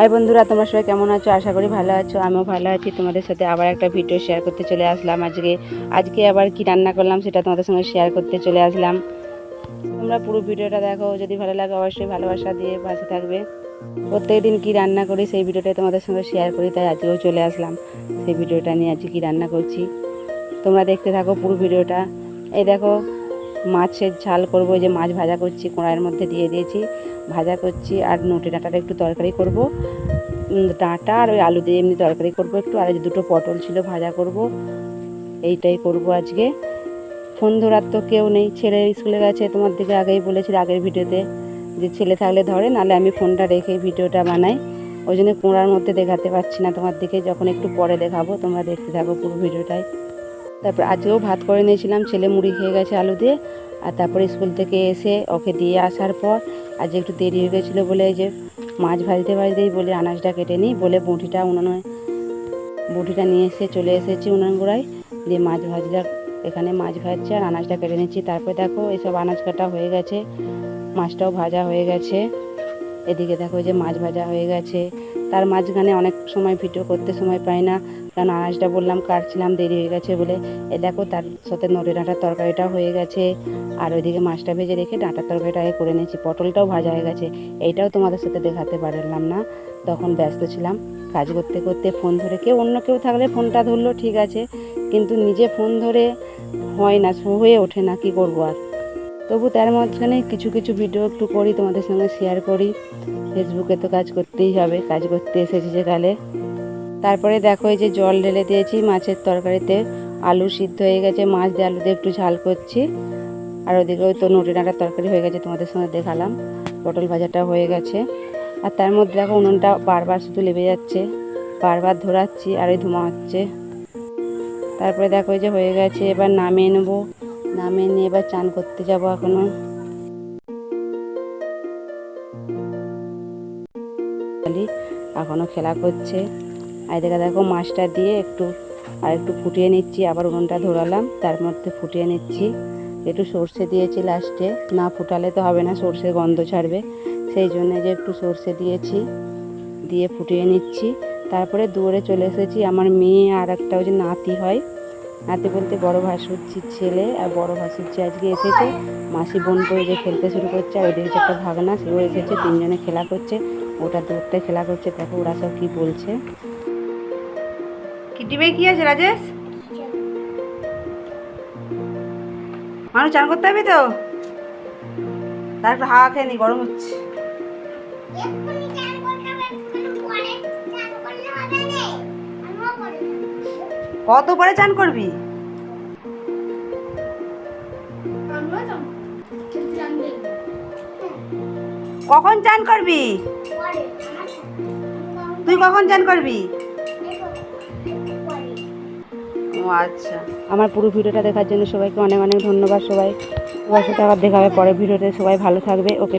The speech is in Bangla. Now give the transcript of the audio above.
হাই বন্ধুরা, তোমার সবাই কেমন আছো? আশা করি ভালো আছো, আমিও ভালো আছি। তোমাদের সাথে আবার একটা ভিডিও শেয়ার করতে চলে আসলাম আজকে। আজকে আবার কি রান্না করলাম সেটা তোমাদের সঙ্গে শেয়ার করতে চলে আসলাম। তোমরা পুরো ভিডিওটা দেখো, যদি ভালো লাগে অবশ্যই ভালোবাসা দিয়ে পাশে থাকবে। প্রত্যেক দিন কী রান্না করি সেই ভিডিওটাই তোমাদের সঙ্গে শেয়ার করি, তাই আজকেও চলে আসলাম। সেই ভিডিওটা নিয়ে আজকে কী রান্না করছি? তোমরা দেখতে থাকো পুরো ভিডিওটা এই দেখো, মাছের ঝাল করব যে মাছ ভাজা করছি, কড়াইয়ের মধ্যে দিয়ে দিয়েছি। ভাজা করছি আর নোটে ডাঁটাটা একটু তরকারি করব। ডাঁটা আর ওই আলু দিয়ে এমনি তরকারি করব একটু। আর দুটো পটল ছিল ভাজা করব। এইটাই করব আজকে। ফোন ধরার তো কেউ নেই। ছেলে স্কুলে গেছে, তোমার দিকে আগেই বলেছিল আগের ভিডিওতে যে ছেলে থাকলে ধরে, নাহলে আমি ফোনটা রেখে ভিডিওটা বানাই। ওই জন্য কোঁড়ার মধ্যে দেখাতে পারছি না তোমার দিকে। যখন একটু পরে দেখাবো, তোমরা দেখতে থাকো পুরো ভিডিওটাই। তারপর আজকেও ভাত করে নিয়েছিলাম। ছেলে মুড়ি খেয়ে গেছে আলু দিয়ে। আর তারপরে স্কুল থেকে এসে ওকে দিয়ে আসার পর আজ একটু দেরি হয়ে গেছিল বলে এই যে মাছ ভাজতে ভাজতেই বলে আনাজটা কেটে নিই, বলে বঁটিটা উনানে বঁটিটা নিয়ে এসে চলে এসেছি উনান গোড়ায়। দিয়ে মাছ ভাজটা এখানে মাছ ভাজছে আর আনাজটা কেটে নিচ্ছি। তারপরে দেখো এসব আনাজ কাটা হয়ে গেছে, মাছটাও ভাজা হয়ে গেছে। এদিকে দেখো যে মাছ ভাজা হয়ে গেছে। তার মাঝখানে অনেক সময় ভিডিও করতে সময় পাই না। কারণ আনাজটা বললাম কাটছিলাম, দেরি হয়ে গেছে বলে। এ দেখো তার সাথে নড়ে ডাঁটার তরকারিটাও হয়ে গেছে। আর ওইদিকে মাছটা ভেজে রেখে ডাঁটার তরকারিটা আগে করে নিয়েছি। পটলটাও ভাজা হয়ে গেছে। এইটাও তোমাদের সাথে দেখাতে পারলাম না। তখন ব্যস্ত ছিলাম। কাজ করতে করতে ফোন ধরে কেউ অন্য কেউ থাকলে ফোনটা ধরলো, ঠিক আছে। কিন্তু নিজে ফোন ধরে হয় না, হয়ে ওঠে না। কী করব আর? তবু তার মাঝখানে কিছু কিছু ভিডিও একটু করি, তোমাদের সঙ্গে শেয়ার করি। ফেসবুকে তো কাজ করতেই হবে, কাজ করতে এসেছি যে কালে। তারপরে দেখো এই যে জল ঢেলে দিয়েছি মাছের তরকারিতে। আলু সিদ্ধ হয়ে গেছে, মাছ দিয়ে আলু দিয়ে একটু ঝাল করছি। আর ওদিকে ওই তো নটি ডাঁটার তরকারি হয়ে গেছে, তোমাদের সঙ্গে দেখালাম। পটল ভাজাটা হয়ে গেছে। আর তার মধ্যে দেখো উনুনটা বারবার শুধু লেবে যাচ্ছে, বারবার ধরাচ্ছি আর ওই ধোঁয়া হচ্ছে। তারপরে দেখো যে হয়ে গেছে, এবার নামিয়ে নেব। নামিয়ে নিয়ে এবার চান করতে যাব এখনও। খালি এখনও খেলা করছে। আর এদিকে দেখো মাছটা দিয়ে একটু আর একটু ফুটিয়ে নিচ্ছি, আবার উনুনটা ধরালাম, তার মধ্যে ফুটিয়ে নিচ্ছি। একটু সর্ষে দিয়েছি লাস্টে, না ফুটালে তো হবে না সর্ষের গন্ধ ছাড়বে। সেই জন্য যে একটু সর্ষে দিয়েছি, দিয়ে ফুটিয়ে নিচ্ছি। তারপরে দূরে চলে এসেছি, আমার মেয়ে আর একটা ওই যে নাতি হয় নাতি বলতে বড় ভাসুরছির ছেলে আর বড় ভাসুরছি আজকে এসেছে। মাসি বোন করে যে খেলতে শুরু করছে আর যে একটা ভাগনা সেও এসেছে তিনজনে খেলা করছে। ওটা দূরটা খেলা করছে দেখো ওরা সব কি বলছে। কি টিমে কি আছে রাজেশ? মানুষ চান করতে হবে তো? তার একটু হাওয়া খেয়ে নি গরম হচ্ছে। কত পরে চান করবি। কখন চান করবি। তুই কখন চান করবি? ও আচ্ছা। আমার পুরো ভিডিওটা দেখার জন্য সবাইকে অনেক অনেক ধন্যবাদ সবাই। সবার সাথে আবার দেখা হবে পরের ভিডিওতে। সবাই ভালো থাকবে। ওকে